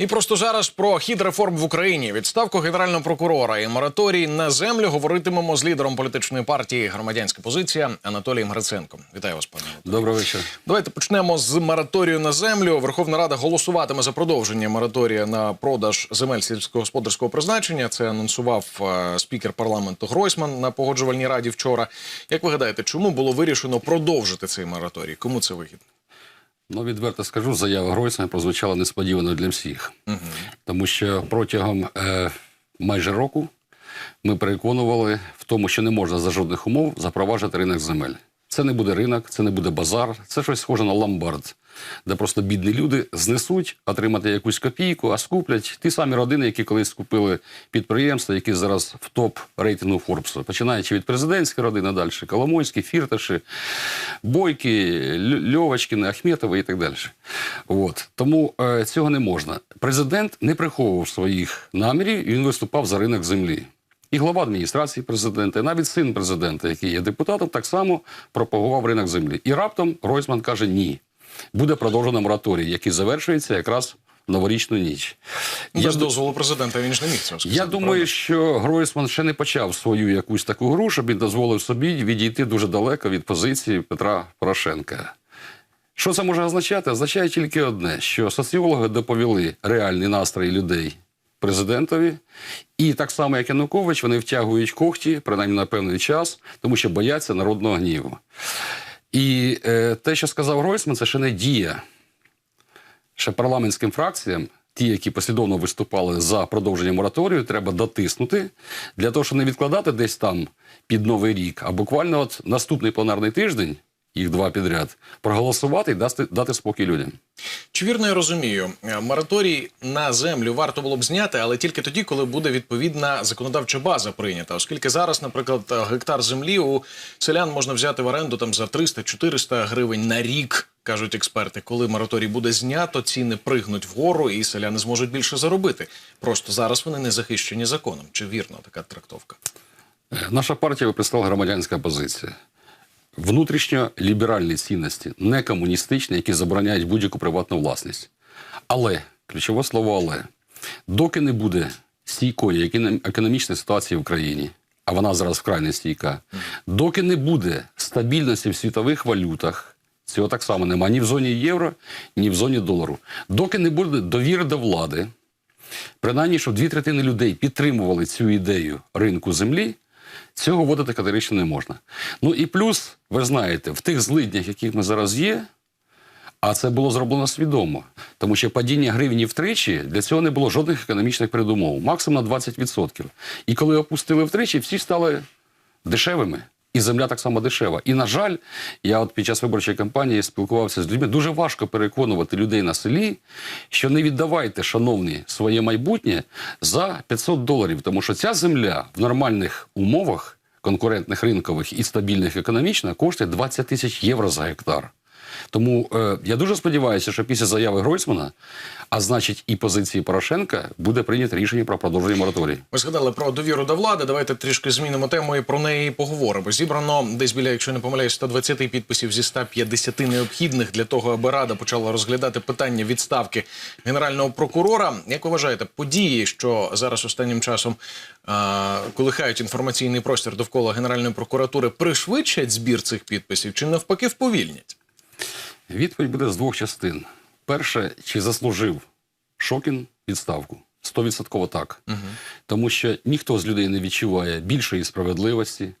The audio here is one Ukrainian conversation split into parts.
І просто зараз про хід реформ в Україні, відставку генерального прокурора і мораторій на землю говоритимемо з лідером політичної партії Громадянська позиція Анатолієм Гриценком. Вітаю вас, пане. Добрий вечір. Давайте почнемо з мораторію на землю. Верховна Рада голосуватиме за продовження мораторія на продаж земель сільськогосподарського призначення. Це анонсував е, спікер парламенту Гройсман на погоджувальній раді вчора. Як ви гадаєте, чому було вирішено продовжити цей мораторій? Кому це вигідно? Ну, відверто скажу, заява Гройсмана прозвучала несподівано для всіх. Угу. Тому що протягом е, майже року ми переконували в тому, що не можна за жодних умов запроваджувати ринок земель. Це не буде ринок, це не буде базар, це щось схоже на ломбард, де просто бідні люди знесуть отримати якусь копійку, а скуплять ті самі родини, які колись скупили підприємства, які зараз в топ рейтингу Форбсу, починаючи від президентської родини, далі Коломойські, Фірташі, Бойки, Ль- Льовочкіни, Ахметови і так далі. От. Тому е, цього не можна. Президент не приховував своїх намірів, він виступав за ринок землі. І глава адміністрації президента, і навіть син президента, який є депутатом, так само пропагував ринок землі. І раптом Гройсман каже: ні. Буде продовжено мораторій, який завершується якраз новорічну ніч. Без Я, дозволу президента він ж не міг цього сказати. я думаю, що Гройсман ще не почав свою якусь таку гру, щоб він дозволив собі відійти дуже далеко від позиції Петра Порошенка. Що це може означати? Означає тільки одне: що соціологи доповіли реальні настрої людей президентові, і так само, як Янукович, вони втягують когті, принаймні на певний час, тому що бояться народного гніву. І е, те, що сказав Гройсман, це ще не дія. Ще парламентським фракціям, ті, які послідовно виступали за продовження мораторію, треба дотиснути для того, щоб не відкладати десь там під новий рік, а буквально от наступний пленарний тиждень, їх два підряд, проголосувати і дати, дати спокій людям. Чи вірно я розумію, е, мораторій на землю варто було б зняти, але тільки тоді, коли буде відповідна законодавча база прийнята. Оскільки зараз, наприклад, е, гектар землі у селян можна взяти в оренду там за 300-400 гривень на рік, кажуть експерти. Коли мораторій буде знято, ціни пригнуть вгору і селяни зможуть більше заробити. Просто зараз вони не захищені законом. Чи вірно така трактовка? Е, Наша партія виписала громадянська позиція. Внутрішньо-ліберальні цінності, не комуністичні, які забороняють будь-яку приватну власність. Але, ключове слово але, доки не буде стійкої економічної ситуації в країні, а вона зараз вкрай не стійка, доки не буде стабільності в світових валютах, цього так само немає ні в зоні євро, ні в зоні долару, доки не буде довіри до влади, принаймні, щоб дві третини людей підтримували цю ідею ринку землі, цього вводити категорично не можна. Ну і плюс, ви знаєте, в тих злиднях, яких ми зараз є, а це було зроблено свідомо, тому що падіння гривні втричі для цього не було жодних економічних передумов, максимум на 20%. І коли опустили втричі, всі стали дешевими. І земля так само дешева. І, на жаль, я от під час виборчої кампанії спілкувався з людьми. Дуже важко переконувати людей на селі, що не віддавайте, шановні, своє майбутнє за 500 доларів. Тому що ця земля в нормальних умовах, конкурентних ринкових і стабільних економічно, коштує 20 тисяч євро за гектар. Тому е, я дуже сподіваюся, що після заяви Гройсмана, а значить і позиції Порошенка, буде прийнято рішення про продовження мораторію. Ви згадали про довіру до влади. Давайте трішки змінимо тему і про неї поговоримо. Зібрано десь біля, якщо не помиляюсь, 120 підписів зі 150 необхідних для того, аби рада почала розглядати питання відставки генерального прокурора. Як ви вважаєте, події, що зараз останнім часом а, колихають інформаційний простір довкола Генеральної прокуратури, пришвидшать збір цих підписів чи навпаки вповільнять? Відповідь буде з двох частин. Перше, чи заслужив Шокін відставку? Стовідсотково так. Угу. Тому що ніхто з людей не відчуває більшої справедливості,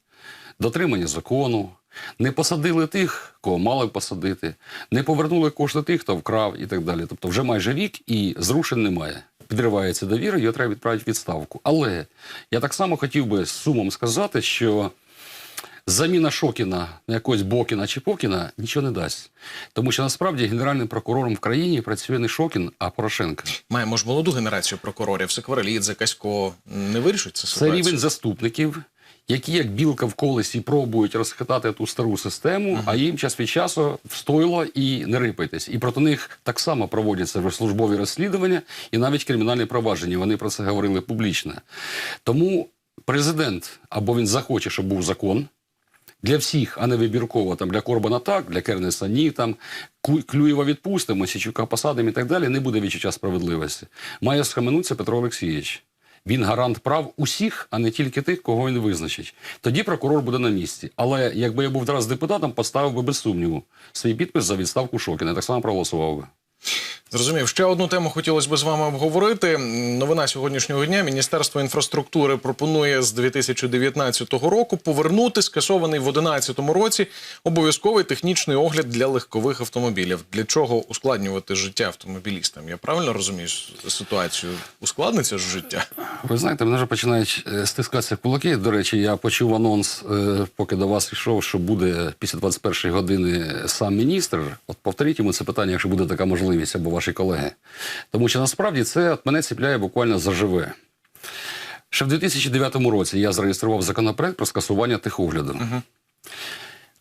дотримання закону, не посадили тих, кого мали посадити, не повернули кошти тих, хто вкрав і так далі. Тобто вже майже рік і зрушень немає. Підривається довіра, його треба відправити в відставку. Але я так само хотів би з сумом сказати, що заміна Шокіна на якогось Бокіна чи Покіна нічого не дасть. Тому що насправді генеральним прокурором в країні працює не Шокін, а Порошенко. Маємо ж молоду генерацію прокурорів, Секварелідзе, Касько. Не вирішить це Це рівень заступників, які як білка в колесі пробують розхитати ту стару систему, а їм час від часу встойло і не рипайтесь. І проти них так само проводяться вже службові розслідування і навіть кримінальні провадження. Вони про це говорили публічно. Тому президент або він захоче, щоб був закон. Для всіх, а не вибірково. Там для Корбана так, для Кернеса ні. Там Клюєва відпустимо, Січука посадимо і так далі. Не буде відчуття справедливості. Має схаменутися Петро Олексійович. Він гарант прав усіх, а не тільки тих, кого він визначить. Тоді прокурор буде на місці. Але якби я був зараз депутатом, поставив би без сумніву свій підпис за відставку Шокіна. Так само проголосував би. Зрозумів. Ще одну тему хотілося б з вами обговорити. Новина сьогоднішнього дня. Міністерство інфраструктури пропонує з 2019 року повернути скасований в 2011 році обов'язковий технічний огляд для легкових автомобілів. Для чого ускладнювати життя автомобілістам? Я правильно розумію ситуацію? Ускладниться ж життя? Ви знаєте, мене вже починають е, стискатися кулаки. До речі, я почув анонс, е, поки до вас йшов, що буде після 21 години сам міністр. От повторіть йому це питання, якщо буде така можливість, або ваші колеги. Тому що насправді це мене ціпляє буквально заживе. Ще в 2009 році я зареєстрував законопроект про скасування техогляду.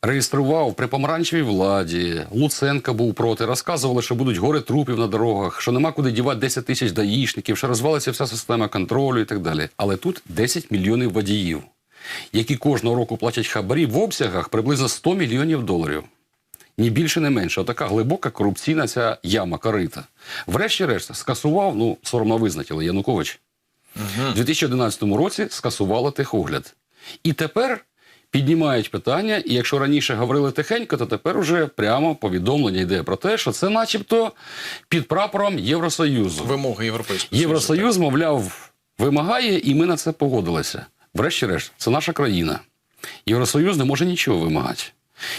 Реєстрував при помаранчевій владі, Луценка був проти, розказували, що будуть гори трупів на дорогах, що нема куди дівати 10 тисяч даїшників, що розвалиться вся система контролю і так далі. Але тут 10 мільйонів водіїв, які кожного року платять хабарі в обсягах приблизно 100 мільйонів доларів. Ні більше, не менше. Отака глибока корупційна ця яма корита. Врешті-решт скасував, ну, соромно визнати, Янукович. У 2011 році скасували техогляд. І тепер піднімають питання, і якщо раніше говорили тихенько, то тепер уже прямо повідомлення йде про те, що це начебто під прапором Євросоюзу. Вимоги європейського. Євросоюз, мовляв, вимагає, і ми на це погодилися. Врешті-решт, це наша країна. Євросоюз не може нічого вимагати.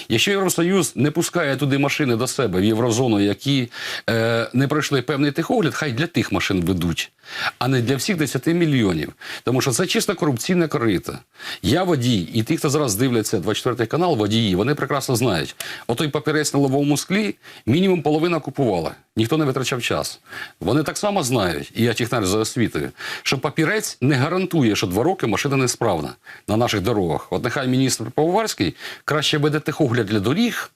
Якщо Євросоюз не пускає туди машини до себе в єврозону, які е, не пройшли певний техогляд, хай для тих машин ведуть, а не для всіх 10 мільйонів. Тому що це чисто корупційна корита. Я водій, і ті, хто зараз дивляться 24 канал, водії, вони прекрасно знають. Отой папірець на лобовому склі мінімум половина купувала. Ніхто не витрачав час. Вони так само знають, і я технар за освітою, що папірець не гарантує, що два роки машина несправна на наших дорогах. От нехай міністр Поварський краще веде техогляд для доріг,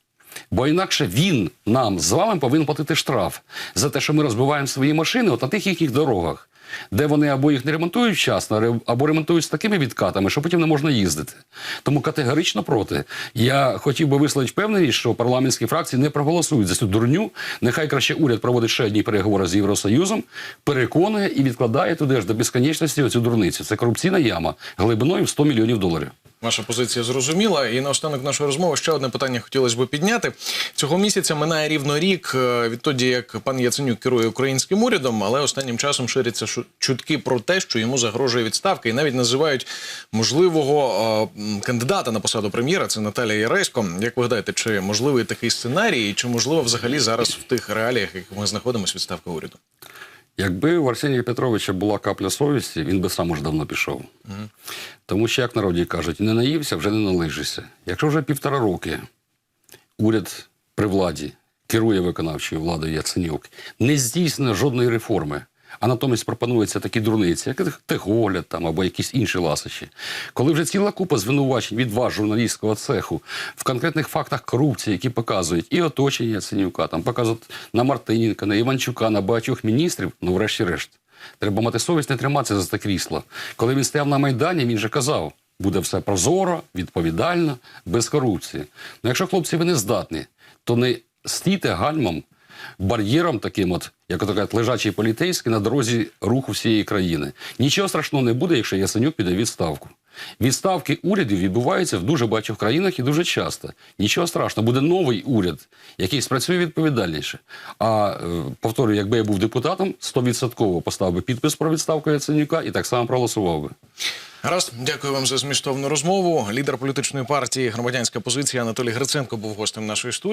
Бо інакше він нам з вами повинен платити штраф за те, що ми розбиваємо свої машини от на тих їхніх дорогах, де вони або їх не ремонтують вчасно, або ремонтують з такими відкатами, що потім не можна їздити. Тому категорично проти. Я хотів би висловити впевненість, що парламентські фракції не проголосують за цю дурню. Нехай краще уряд проводить ще одні переговори з Євросоюзом, переконує і відкладає туди ж до безконечності оцю дурницю. Це корупційна яма глибиною в 100 мільйонів доларів. Ваша позиція зрозуміла. І наостанок нашої розмови ще одне питання хотілося б підняти. Цього місяця минає рівно рік е, відтоді, як пан Яценюк керує українським урядом, але останнім часом ширяться чутки про те, що йому загрожує відставка, і навіть називають можливого е, кандидата на посаду прем'єра. Це Наталія Яресько. Як ви гадаєте, чи можливий такий сценарій, і чи можливо взагалі зараз в тих реаліях, яких ми знаходимося, відставка уряду? Якби у Арсенія Петровича була капля совісті, він би сам уже давно пішов. Тому що, як народі кажуть, не наївся, вже не налижишся. Якщо вже півтора роки уряд при владі керує виконавчою владою Яценюк, не здійснено жодної реформи, а натомість пропонуються такі дурниці, як техогляд там, або якісь інші ласощі. Коли вже ціла купа звинувачень від вас, журналістського цеху, в конкретних фактах корупції, які показують і оточення Яценюка, там показують на Мартиненка, на Іванчука, на багатьох міністрів, ну врешті-решт. Треба мати совість не триматися за те крісло. Коли він стояв на Майдані, він же казав, буде все прозоро, відповідально, без корупції. Ну, якщо хлопці ви не здатні, то не стійте гальмом, бар'єром таким, от, як ото кажуть, лежачий поліцейський на дорозі руху всієї країни. Нічого страшного не буде, якщо Ясенюк піде відставку. Відставки урядів відбуваються в дуже багатьох країнах і дуже часто. Нічого страшного, буде новий уряд, який спрацює відповідальніше. А е, повторюю, якби я був депутатом, 100% поставив би підпис про відставку Яценюка і так само проголосував би. Гаразд, дякую вам за змістовну розмову. Лідер політичної партії громадянська позиція Анатолій Гриценко був гостем нашої студії.